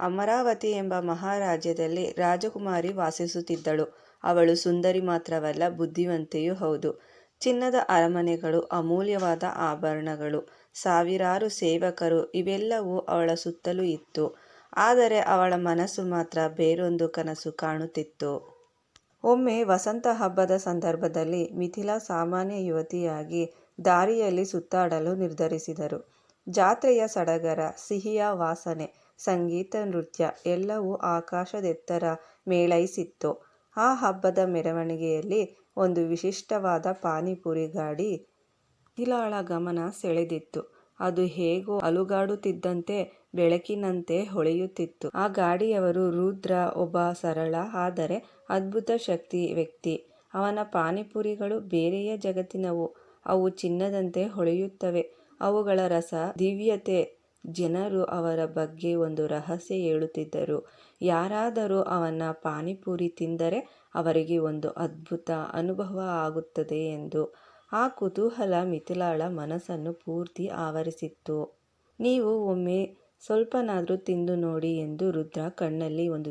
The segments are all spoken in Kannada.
ಅಮರಾವತಿ ಎಂಬ ಮಹಾರಾಜ್ಯದಲ್ಲಿ ರಾಜಕುಮಾರಿ ವಾಸಿಸುತ್ತಿದ್ದಳು. ಅವಳು ಸುಂದರಿ ಮಾತ್ರವಲ್ಲ ಬುದ್ಧಿವಂತೆಯೂ ಹೌದು. ಚಿನ್ನದ ಅರಮನೆಗಳು, ಅಮೂಲ್ಯವಾದ ಆಭರಣಗಳು, ಸಾವಿರಾರು ಸೇವಕರು ಇವೆಲ್ಲವೂ ಅವಳ ಸುತ್ತಲೂ ಇತ್ತು. ಆದರೆ ಅವಳ ಮನಸ್ಸು ಮಾತ್ರ ಬೇರೊಂದು ಕನಸು ಕಾಣುತ್ತಿತ್ತು. ಒಮ್ಮೆ ವಸಂತ ಹಬ್ಬದ ಸಂದರ್ಭದಲ್ಲಿ ಮಿಥಿಲಾ ಸಾಮಾನ್ಯ ಯುವತಿಯಾಗಿ ದಾರಿಯಲ್ಲಿ ಸುತ್ತಾಡಲು ನಿರ್ಧರಿಸಿದರು. ಜಾತ್ರೆಯ ಸಡಗರ, ಸಿಹಿಯ ವಾಸನೆ, ಸಂಗೀತ, ನೃತ್ಯ ಎಲ್ಲವೂ ಆಕಾಶದೆತ್ತರ ಮೇಳೈಸಿತ್ತು. ಆ ಹಬ್ಬದ ಮೆರವಣಿಗೆಯಲ್ಲಿ ಒಂದು ವಿಶಿಷ್ಟವಾದ ಪಾನಿಪುರಿ ಗಾಡಿ ಇಲಾಳ ಗಮನ ಸೆಳೆದಿತ್ತು. ಅದು ಹೇಗೋ ಅಲುಗಾಡುತ್ತಿದ್ದಂತೆ ಬೆಳಕಿನಂತೆ ಹೊಳೆಯುತ್ತಿತ್ತು. ಆ ಗಾಡಿಯವರು ರುದ್ರ, ಒಬ್ಬ ಸರಳ, ಆದರೆ ಅದ್ಭುತ ಶಕ್ತಿ ವ್ಯಕ್ತಿ. ಅವನ ಪಾನಿಪುರಿಗಳು ಬೇರೆಯ ಜಗತ್ತಿನವು. ಅವು ಚಿನ್ನದಂತೆ ಹೊಳೆಯುತ್ತವೆ. ಅವುಗಳ ರಸ ದಿವ್ಯತೆ. ಜನರು ಅವರ ಬಗ್ಗೆ ಒಂದು ರಹಸ್ಯ ಹೇಳುತ್ತಿದ್ದರು. ಯಾರಾದರೂ ಅವನ ಪಾನಿಪುರಿ ತಿಂದರೆ ಅವರಿಗೆ ಒಂದು ಅದ್ಭುತ ಅನುಭವ ಆಗುತ್ತದೆ ಎಂದು. ಆ ಕುತೂಹಲ ಮಿಥಿಲಾಳ ಮನಸ್ಸನ್ನು ಪೂರ್ತಿ ಆವರಿಸಿತ್ತು. ನೀವು ಒಮ್ಮೆ ಸ್ವಲ್ಪನಾದರೂ ತಿಂದು ನೋಡಿ ಎಂದು ರುದ್ರ ಕಣ್ಣಲ್ಲಿ ಒಂದು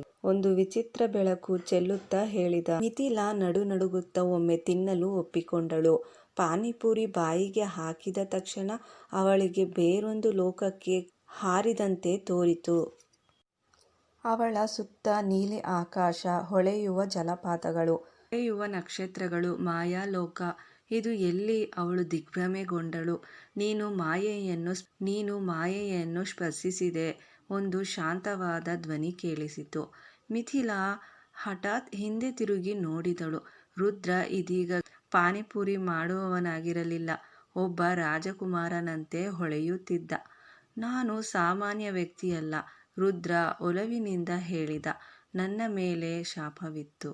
ವಿಚಿತ್ರ ಬೆಳಕು ಚೆಲ್ಲುತ್ತಾ ಹೇಳಿದ. ಮಿಥಿಲಾ ನಡುನಡುಗುತ್ತಾ ಒಮ್ಮೆ ತಿನ್ನಲು ಒಪ್ಪಿಕೊಂಡಳು. ಪಾನಿಪುರಿ ಬಾಯಿಗೆ ಹಾಕಿದ ತಕ್ಷಣ ಅವಳಿಗೆ ಬೇರೊಂದು ಲೋಕಕ್ಕೆ ಹಾರಿದಂತೆ ತೋರಿತು. ಅವಳ ಸುತ್ತ ನೀಲಿ ಆಕಾಶ, ಹೊಳೆಯುವ ಜಲಪಾತಗಳು, ಹೊಳೆಯುವ ನಕ್ಷತ್ರಗಳು. ಮಾಯಾಲೋಕ ಇದು ಎಲ್ಲಿ ಅವಳು ದಿಗ್ಭ್ರಮೆಗೊಂಡಳು. ನೀನು ಮಾಯೆಯನ್ನು ನೀನು ಮಾಯೆಯನ್ನು ಸ್ಪರ್ಶಿಸಿದೆ ಒಂದು ಶಾಂತವಾದ ಧ್ವನಿ ಕೇಳಿಸಿತು. ಮಿಥಿಲಾ ಹಠಾತ್ ಹಿಂದೆ ತಿರುಗಿ ನೋಡಿದಳು. ರುದ್ರ ಇದೀಗ ಪಾನಿಪುರಿ ಮಾಡುವವನಾಗಿರಲಿಲ್ಲ. ಒಬ್ಬ ರಾಜಕುಮಾರನಂತೆ ಹೊಳೆಯುತ್ತಿದ್ದ. ನಾನು ಸಾಮಾನ್ಯ ವ್ಯಕ್ತಿಯಲ್ಲ, ರುದ್ರ ಒಲವಿನಿಂದ ಹೇಳಿದ. ನನ್ನ ಮೇಲೆ ಶಾಪವಿತ್ತು.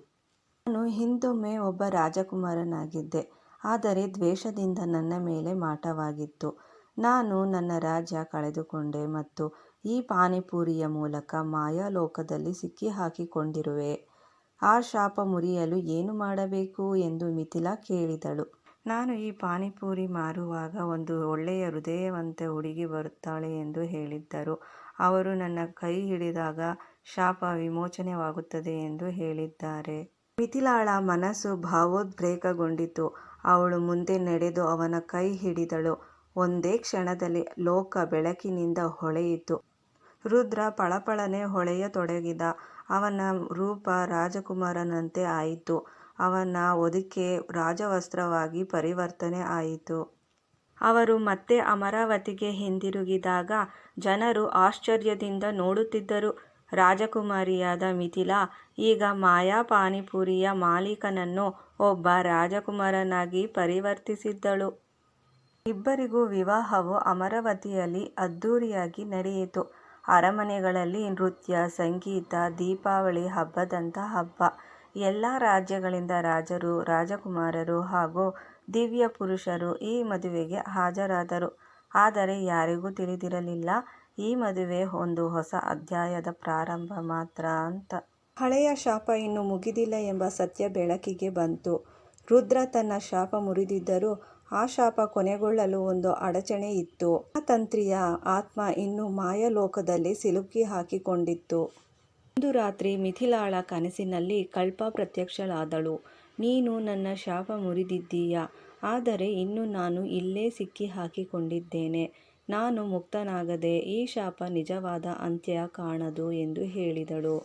ನಾನು ಹಿಂದೊಮ್ಮೆ ಒಬ್ಬ ರಾಜಕುಮಾರನಾಗಿದ್ದೆ. ಆದರೆ ದ್ವೇಷದಿಂದ ನನ್ನ ಮೇಲೆ ಮಾಟವಾಗಿತ್ತು. ನಾನು ನನ್ನ ರಾಜ್ಯ ಕಳೆದುಕೊಂಡೆ ಮತ್ತು ಈ ಪಾನಿಪುರಿಯ ಮೂಲಕ ಮಾಯಾಲೋಕದಲ್ಲಿ ಸಿಕ್ಕಿಹಾಕಿಕೊಂಡಿರುವೆ. ಆ ಶಾಪ ಮುರಿಯಲು ಏನು ಮಾಡಬೇಕು ಎಂದು ಮಿಥಿಲಾ ಕೇಳಿದಳು. ನಾನು ಈ ಪಾನಿಪುರಿ ಮಾರುವಾಗ ಒಂದು ಒಳ್ಳೆಯ ಹೃದಯವಂತೆ ಹುಡುಗಿ ಬರುತ್ತಾಳೆ ಎಂದು ಹೇಳಿದ್ದರು. ಅವರು ನನ್ನ ಕೈ ಹಿಡಿದಾಗ ಶಾಪ ವಿಮೋಚನೆವಾಗುತ್ತದೆ ಎಂದು ಹೇಳಿದ್ದಾರೆ. ಮಿಥಿಲಾಳ ಮನಸ್ಸು ಭಾವೋದ್ರೇಕಗೊಂಡಿತು. ಅವಳು ಮುಂದೆ ನಡೆದು ಅವನ ಕೈ ಹಿಡಿದಳು. ಒಂದೇ ಕ್ಷಣದಲ್ಲಿ ಲೋಕ ಬೆಳಕಿನಿಂದ ಹೊಳೆಯಿತು. ರುದ್ರ ಫಳಫಳನೆ ಹೊಳೆಯತೊಡಗಿದ. ಅವನ ರೂಪ ರಾಜಕುಮಾರನಂತೆ ಆಯಿತು. ಅವನ ಒದಿಕೆ ರಾಜವಸ್ತ್ರವಾಗಿ ಪರಿವರ್ತನೆ ಆಯಿತು. ಅವರು ಮತ್ತೆ ಅಮರಾವತಿಗೆ ಹಿಂದಿರುಗಿದಾಗ ಜನರು ಆಶ್ಚರ್ಯದಿಂದ ನೋಡುತ್ತಿದ್ದರು. ರಾಜಕುಮಾರಿಯಾದ ಮಿಥಿಲಾ, ಈಗ ಮಾಯಾ ಪಾನಿಪುರಿಯ ಮಾಲೀಕನನ್ನು ಒಬ್ಬ ರಾಜಕುಮಾರನಾಗಿ ಪರಿವರ್ತಿಸಿದ್ದಳು. ಇಬ್ಬರಿಗೂ ವಿವಾಹವು ಅಮರಾವತಿಯಲ್ಲಿ ಅದ್ಧೂರಿಯಾಗಿ ನಡೆಯಿತು. ಅರಮನೆಗಳಲ್ಲಿ ನೃತ್ಯ, ಸಂಗೀತ, ದೀಪಾವಳಿ ಹಬ್ಬದಂಥ ಹಬ್ಬ. ಎಲ್ಲ ರಾಜ್ಯಗಳಿಂದ ರಾಜರು, ರಾಜಕುಮಾರರು ಹಾಗೂ ದಿವ್ಯ ಪುರುಷರು ಈ ಮದುವೆಗೆ ಹಾಜರಾದರು. ಆದರೆ ಯಾರಿಗೂ ತಿಳಿದಿರಲಿಲ್ಲ ಈ ಮದುವೆ ಒಂದು ಹೊಸ ಅಧ್ಯಾಯದ ಪ್ರಾರಂಭ ಮಾತ್ರ ಅಂತ. ಹಳೆಯ ಶಾಪ ಇನ್ನೂ ಮುಗಿದಿಲ್ಲ ಎಂಬ ಸತ್ಯ ಬೆಳಕಿಗೆ ಬಂತು. ರುದ್ರ ತನ್ನ ಶಾಪ ಮುರಿದಿದ್ದರೂ ಆ ಶಾಪ ಕೊನೆಗೊಳ್ಳಲು ಒಂದು ಅಡಚಣೆ ಇತ್ತು. ಆ ತಂತ್ರಿಯ ಆತ್ಮ ಇನ್ನೂ ಮಾಯಾಲೋಕದಲ್ಲಿ ಸಿಲುಕಿಹಾಕಿಕೊಂಡಿತ್ತು. ಒಂದು ರಾತ್ರಿ ಮಿಥಿಲಾಳ ಕನಸಿನಲ್ಲಿ ಕಲ್ಪ ಪ್ರತ್ಯಕ್ಷಳಾದಳು. ನೀನು ನನ್ನ ಶಾಪ ಮುರಿದಿದ್ದೀಯ. ಆದರೆ ಇನ್ನು ನಾನು ಇಲ್ಲೇ ಸಿಕ್ಕಿ ಹಾಕಿಕೊಂಡಿದ್ದೇನೆ ನಾನು ಮುಕ್ತನಾಗದೆ ಈ ಶಾಪ ನಿಜವಾದ ಅಂತ್ಯ ಕಾಣದು ಎಂದು ಹೇಳಿದಳು.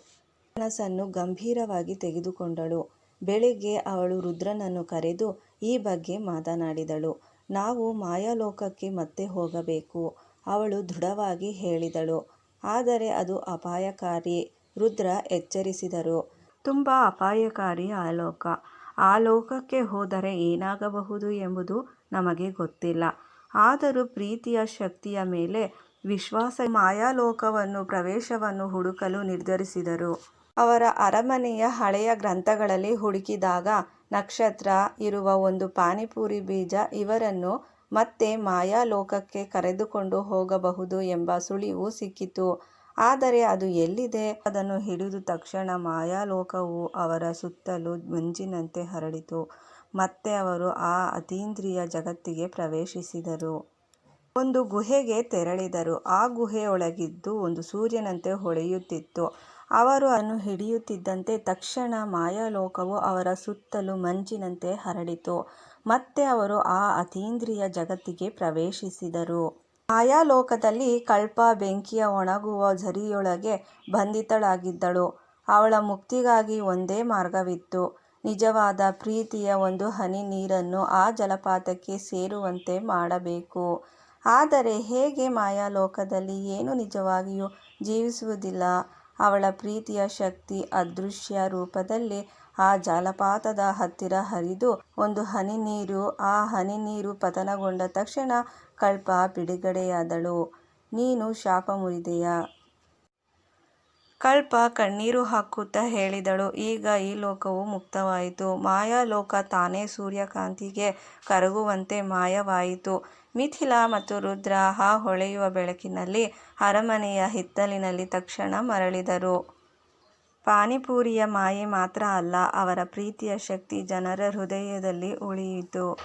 ಕನಸನ್ನು ಗಂಭೀರವಾಗಿ ತೆಗೆದುಕೊಂಡಳು. ಬೆಳಿಗ್ಗೆ ಅವಳು ರುದ್ರನನ್ನು ಕರೆದು ಈ ಬಗ್ಗೆ ಮಾತನಾಡಿದಳು. ನಾವು ಮಾಯಾಲೋಕಕ್ಕೆ ಮತ್ತೆ ಹೋಗಬೇಕು. ಅವಳು ದೃಢವಾಗಿ ಹೇಳಿದಳು. ಆದರೆ ಅದು ಅಪಾಯಕಾರಿ. ರುದ್ರ ಎಚ್ಚರಿಸಿದರು. ತುಂಬಾ ಅಪಾಯಕಾರಿ ಆಲೋಕ ಲೋಕ. ಆ ಲೋಕಕ್ಕೆ ಹೋದರೆ ಏನಾಗಬಹುದು ಎಂಬುದು ನಮಗೆ ಗೊತ್ತಿಲ್ಲ. ಆದರೂ ಪ್ರೀತಿಯ ಶಕ್ತಿಯ ಮೇಲೆ ವಿಶ್ವಾಸ, ಮಾಯಾಲೋಕವನ್ನು, ಪ್ರವೇಶವನ್ನು ಹುಡುಕಲು ನಿರ್ಧರಿಸಿದರು. ಅವರು ಅರಮನೆಯ ಹಳೆಯ ಗ್ರಂಥಗಳಲ್ಲಿ ಹುಡುಕಿದಾಗ ನಕ್ಷತ್ರ ಇರುವ ಒಂದು ಪಾನಿಪುರಿ ಬೀಜ ಇವರನ್ನು ಮತ್ತೆ ಮಾಯಾಲೋಕಕ್ಕೆ ಕರೆದುಕೊಂಡು ಹೋಗಬಹುದು ಎಂಬ ಸುಳಿವು ಸಿಕ್ಕಿತು. ಆದರೆ ಅದು ಎಲ್ಲಿದೆ? ಅದನ್ನು ಹಿಡಿದು ತಕ್ಷಣ ಮಾಯಾಲೋಕವು ಅವರ ಸುತ್ತಲೂ ಮಂಜಿನಂತೆ ಹರಡಿತು. ಮತ್ತೆ ಅವರು ಆ ಅತೀಂದ್ರಿಯ ಜಗತ್ತಿಗೆ ಪ್ರವೇಶಿಸಿದರು. ಒಂದು ಗುಹೆಗೆ ತೆರಳಿದರು. ಆ ಗುಹೆಯೊಳಗಿದ್ದು ಒಂದು ಸೂರ್ಯನಂತೆ ಹೊಳೆಯುತ್ತಿತ್ತು. ಅವರು ಅದನ್ನು ಹಿಡಿಯುತ್ತಿದ್ದಂತೆ ತಕ್ಷಣ ಮಾಯಾಲೋಕವು ಅವರ ಸುತ್ತಲೂ ಮಂಜಿನಂತೆ ಹರಡಿತು. ಮತ್ತೆ ಅವರು ಆ ಅತೀಂದ್ರಿಯ ಜಗತ್ತಿಗೆ ಪ್ರವೇಶಿಸಿದರು. ಮಾಯಾಲೋಕದಲ್ಲಿ ಕಲ್ಪ ಬೆಂಕಿಯ ಒಣಗುವ ಝರಿಯೊಳಗೆ ಬಂಧಿತಳಾಗಿದ್ದಳು. ಅವಳ ಮುಕ್ತಿಗಾಗಿ ಒಂದೇ ಮಾರ್ಗವಿತ್ತು. ನಿಜವಾದ ಪ್ರೀತಿಯ ಒಂದು ಹನಿ ನೀರನ್ನು ಆ ಜಲಪಾತಕ್ಕೆ ಸೇರುವಂತೆ ಮಾಡಬೇಕು. ಆದರೆ ಹೇಗೆ ಮಾಯಾಲೋಕದಲ್ಲಿ ಏನು ನಿಜವಾಗಿಯೂ ಜೀವಿಸುವುದಿಲ್ಲ? ಅವಳ ಪ್ರೀತಿಯ ಶಕ್ತಿ ಅದೃಶ್ಯ ರೂಪದಲ್ಲಿ ಆ ಜಲಪಾತದ ಹತ್ತಿರ ಹರಿದು ಒಂದು ಹನಿ ನೀರು, ಆ ಹನಿ ನೀರು ಪತನಗೊಂಡ ತಕ್ಷಣ ಕಲ್ಪ ಬಿಡುಗಡೆಯಾದಳು. ನೀನು ಶಾಪ ಮುರಿದೆಯಾ? ಕಲ್ಪ ಕಣ್ಣೀರು ಹಾಕುತ್ತಾ ಹೇಳಿದಳು. ಈಗ ಈ ಲೋಕವು ಮುಕ್ತವಾಯಿತು. ಮಾಯಾಲೋಕ ತಾನೇ ಸೂರ್ಯಕಾಂತಿಗೆ ಕರಗುವಂತೆ ಮಾಯವಾಯಿತು. ಮಿಥಿಲಾ ಮತ್ತು ರುದ್ರ ಆ ಹೊಳೆಯುವ ಬೆಳಕಿನಲ್ಲಿ ಅರಮನೆಯ ಹಿತ್ತಲಿನಲ್ಲಿ ತಕ್ಷಣ ಮರಳಿದರು. ಪಾನಿಪೂರಿಯ ಮಾಯೆ ಮಾತ್ರ ಅಲ್ಲ, ಅವರ ಪ್ರೀತಿಯ ಶಕ್ತಿ ಜನರ ಹೃದಯದಲ್ಲಿ ಉಳಿಯಿತು.